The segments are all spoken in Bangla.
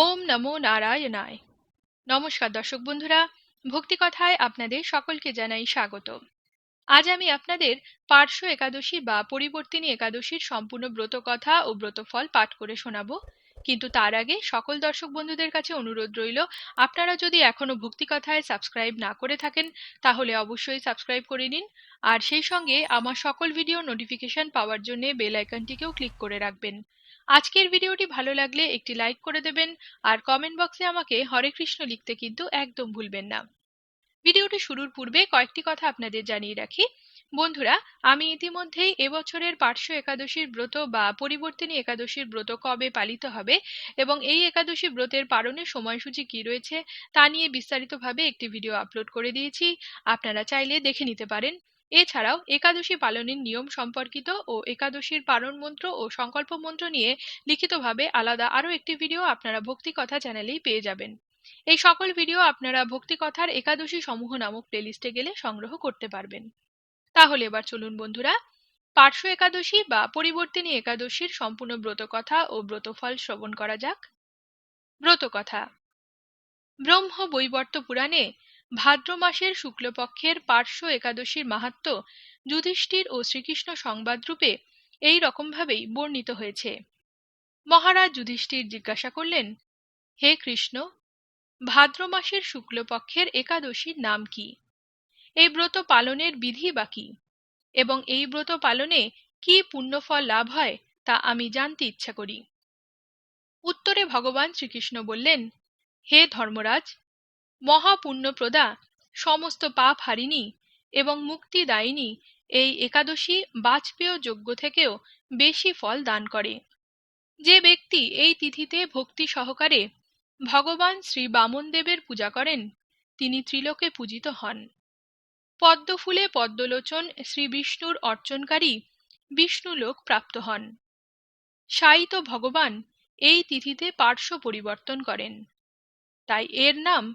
ওম নমো নারায়ণায়। নমস্কার দর্শক বন্ধুরা, ভক্তি কথায় আপনাদের সকলকে জানাই স্বাগত। আজ আমি আপনাদের পার্শ্ব একাদশী বা পরিবর্তিনী একাদশীর সম্পূর্ণ ব্রত কথা ও ব্রতফল পাঠ করে শোনাবো। কিন্তু তার আগে সকল দর্শক বন্ধুদের কাছে অনুরোধ রইল, আপনারা যদি এখনও ভক্তি কথায় সাবস্ক্রাইব না করে থাকেন, তাহলে অবশ্যই সাবস্ক্রাইব করে নিন। আর সেই সঙ্গে আমার সকল ভিডিও নোটিফিকেশন পাওয়ার জন্য বেল আইকনটিকেও ক্লিক করে রাখবেন। আজকের ভিডিওটি ভালো লাগলে একটি লাইক করে দেবেন, আর কমেন্ট বক্সে আমাকে হরে কৃষ্ণ লিখতে কিন্তু একদম ভুলবেন না। ভিডিওটি শুরুর পূর্বে কয়েকটি কথা আপনাদের জানিয়ে রাখি। বন্ধুরা, আমি ইতিমধ্যেই এবছরের পার্শ্ব একাদশীর ব্রত বা পরিবর্তিনী একাদশীর ব্রত কবে পালিত হবে এবং এই একাদশী ব্রতের পালনের সময়সূচি কি রয়েছে তা নিয়ে বিস্তারিতভাবে একটি ভিডিও আপলোড করে দিয়েছি। আপনারা চাইলে দেখে নিতে পারেন। এছাড়াও একাদশী পালনের নিয়ম সম্পর্কিত ও একাদশীর পালন মন্ত্র ও সংকল্প মন্ত্র নিয়ে লিখিতভাবে আলাদা আরও একটি ভিডিও আপনারা ভক্তি কথা চ্যানেলেই পেয়ে যাবেন। এই সকল ভিডিও আপনারা ভক্তি কথার একাদশী সমূহ নামক প্লেলিস্টে গেলে সংগ্রহ করতে পারবেন। তাহলে এবার চলুন বন্ধুরা, পার্শ্ব একাদশী বা পরিবর্তিনী একাদশীর সম্পূর্ণ ব্রত কথা ও ব্রতফল শ্রবণ করা যাক। ব্রত কথা, ব্রহ্ম বৈবর্ত পুরাণে ভাদ্র মাসের শুক্লপক্ষের পার্শ্ব একাদশীর মাহাত্ম যুধিষ্ঠির ও শ্রীকৃষ্ণ সংবাদরূপে এই রকমভাবেই বর্ণিত হয়েছে। মহারাজ যুধিষ্ঠির জিজ্ঞাসা করলেন, হে কৃষ্ণ, ভাদ্র মাসের শুক্লপক্ষের একাদশীর নাম কি? এই ব্রত পালনের বিধি বা কি? এবং এই ব্রত পালনে কি পুণ্যফল লাভ হয় তা আমি জানতে ইচ্ছা করি। উত্তরে ভগবান শ্রীকৃষ্ণ বললেন, হে ধর্মরাজ মহাপুণ্যপ্রদা, সমস্ত পাপ হারিনি এবং মুক্তিদায়িনী এই একাদশী বাজপেয় যজ্ঞ থেকেও বেশি ফল দান করে। যে ব্যক্তি এই তিথিতে ভক্তি সহকারে ভগবান শ্রী বামনদেবের পূজা করেন, তিনি ত্রিলোকে পূজিত হন। পদ্মফুলে পদ্মলোচন শ্রী বিষ্ণুর অর্চনকারী বিষ্ণুলোক প্রাপ্ত হন। সাইত ভগবান এই তিথিতে পার্শ্ব পরিবর্তন করেন। তাই এর নাম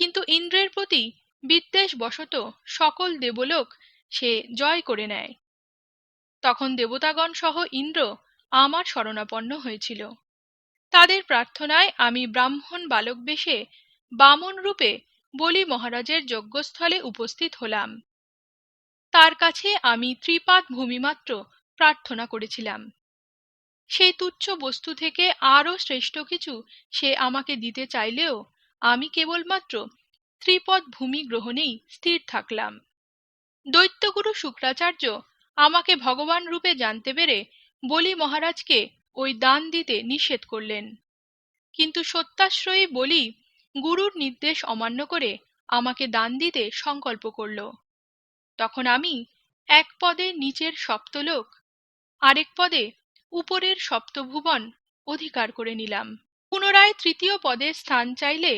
কিন্তু ইন্দ্রের প্রতি বিদ্বেষ বশত সকল দেবলোক সে জয় করে নেয়। তখন দেবতাগণ সহ ইন্দ্র আমার শরণাপন্ন হয়েছিল। তাদের প্রার্থনায় আমি ব্রাহ্মণ বালক বেশে বামন রূপে বলি মহারাজের যজ্ঞস্থলে উপস্থিত হলাম। তার কাছে আমি ত্রিপাদ ভূমিমাত্র প্রার্থনা করেছিলাম। সেই তুচ্ছ বস্তু থেকে আরও শ্রেষ্ঠ কিছু সে আমাকে দিতে চাইলেও আমি কেবলমাত্র ত্রিপদ ভূমি গ্রহণেই স্থির থাকলাম। দৈত্যগুরু শুক্রাচার্য আমাকে ভগবান রূপে জানতে পেরে বলি মহারাজকে ওই দান দিতে নিষেধ করলেন। কিন্তু সত্যাশ্রয়ী বলি গুরুর নির্দেশ অমান্য করে আমাকে দান দিতে সংকল্প করল। তখন আমি এক পদে নিচের সপ্তলোক, আরেক পদে উপরের সপ্তভুবন অধিকার করে নিলাম। পুনরায় তৃতীয় পদে স্থান চাইলে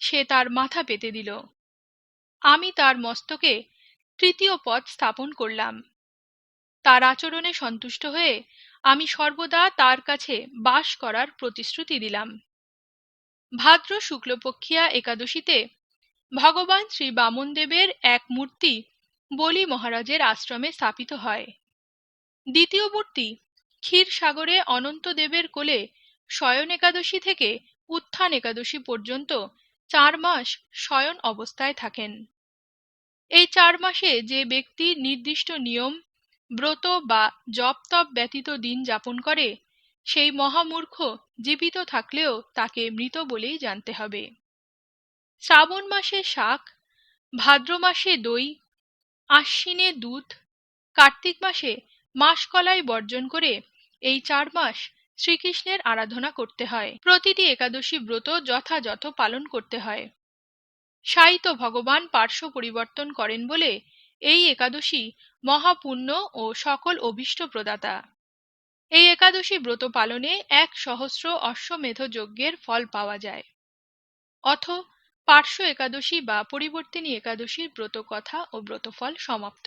সে তার মাথা পেতে দিল। আমি তার মস্তকে তৃতীয় পদ স্থাপন করলাম। তার আচরণে সন্তুষ্ট হয়ে আমি সর্বদা তার কাছে বাস করার প্রতিশ্রুতি দিলাম। ভাদ্র শুক্লপক্ষিয়া একাদশীতে ভগবান শ্রী বামনদেবের এক মূর্তি বলি মহারাজের আশ্রমে স্থাপিত হয়। দ্বিতীয় মূর্তি ক্ষীরসাগরে অনন্তদেবের কোলে শয়ন একাদশী থেকে উত্থান একাদশী পর্যন্ত চার মাস শয়ন অবস্থায় থাকেন। এই চার মাসে যে ব্যক্তি নির্দিষ্ট নিয়ম, ব্রত বা জপ তপ ব্যতীত দিন যাপন করে, সেই মহামূর্খ জীবিত থাকলেও তাকে মৃত বলেই জানতে হবে। শ্রাবণ মাসে শাক, ভাদ্র মাসে দই, আশ্বিনে দুধ, কার্তিক মাসে মাসকলাই বর্জন করে এই চার মাস শ্রীকৃষ্ণের আরাধনা করতে হয়। প্রতিটি একাদশী ব্রত যথাযথ পালন করতে হয়। সাইত ভগবান পার্শ্ব পরিবর্তন করেন বলে এই একাদশী মহাপুণ্য ও সকল অভীষ্ট প্রদাতা। এই একাদশী ব্রত পালনে এক সহস্র অশ্বমেধ যজ্ঞের ফল পাওয়া যায়। অথ পার্শ্ব একাদশী বা পরিবর্তিনী একাদশীর ব্রত কথা ও ব্রতফল সমাপ্ত।